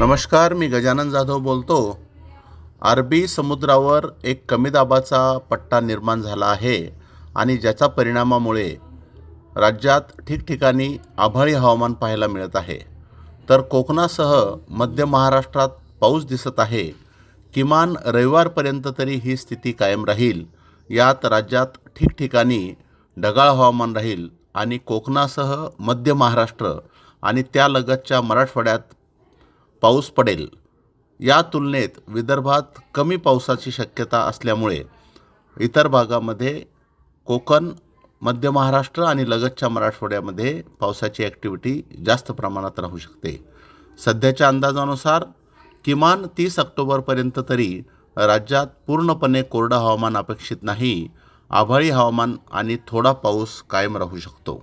नमस्कार मी गजानन जाधव बोलतो. अरबी समुद्रावर एक कमी दाबाचा पट्टा निर्माण झाला आहे आणि ज्याचा परिणामामुळे राज्यात ठिकठिकाणी आभाळी हवामान पाहायला मिळत आहे. तर कोकणासह मध्य महाराष्ट्रात पाऊस दिसत आहे. किमान रविवारपर्यंत तरी ही स्थिती कायम राहील. यात राज्यात ठिकठिकाणी ढगाळ हवामान राहील आणि कोकणासह मध्य महाराष्ट्र आणि त्यालगतच्या मराठवाड्यात पाऊस पडेल. या तुलनेत विदर्भात कमी पावसाची शक्यता असल्यामुळे इतर भागामध्ये कोकण मध्य महाराष्ट्र आणि लगतच्या मराठवाड्यामध्ये पावसाची ॲक्टिव्हिटी जास्त प्रमाणात राहू शकते. सध्याच्या अंदाजानुसार किमान तीस ऑक्टोबरपर्यंत तरी राज्यात पूर्णपणे कोरडं हवामान अपेक्षित नाही आभाळी हवामान आणि थोडा पाऊस कायम राहू शकतो.